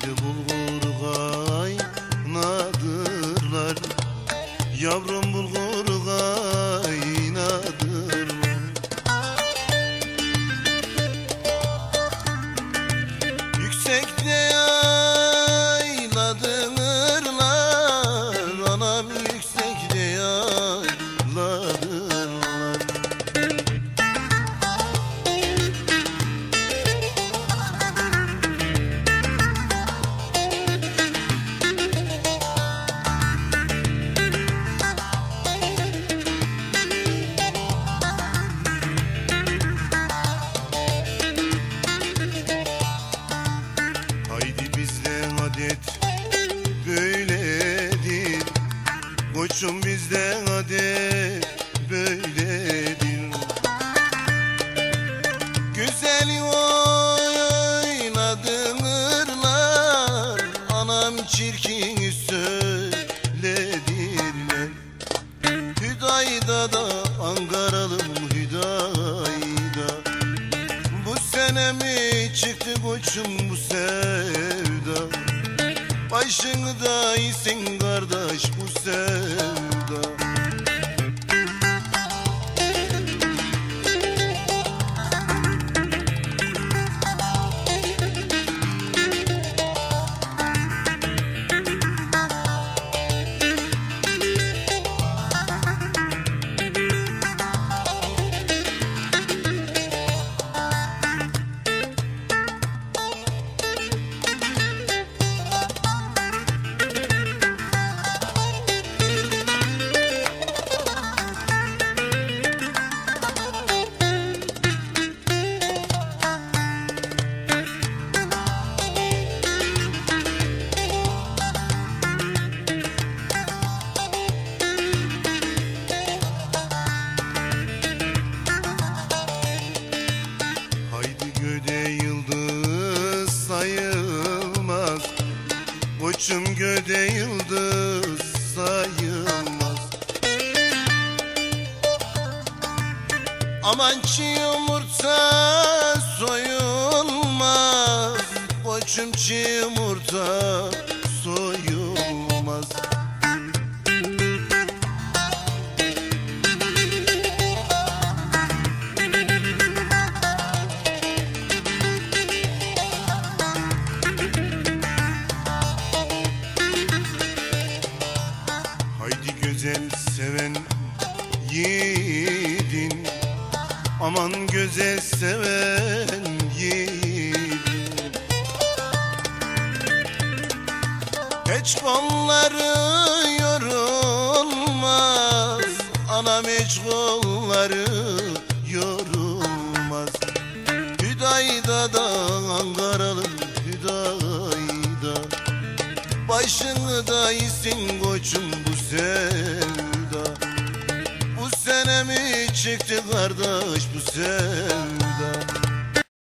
Haydi bulgur kaynadırlar. Yavrum bulgur Suçum bizde hadi böyledir Güzeli oynadım ırlar Anam çirkini söyledirler Hüdayda da Ankaralım Hüdayda. Bu sene mi çıktı koçum bu sene? Başını da iyisin kardeş bu sevda Koçum göde yıldız sayılmaz. Aman çiğ yumurta soyulmaz. Koçum çiğ yumurta güzel seven yiğidin. Aman güzel seven yiğidin. Hiç kolları yorulmaz Anam hiç kolları yorulmaz. Hüdayda da Ankaralı Hüdayda. Başını da iyisin koçum bu sevda Bu sene mi çıktı kardeş bu sevda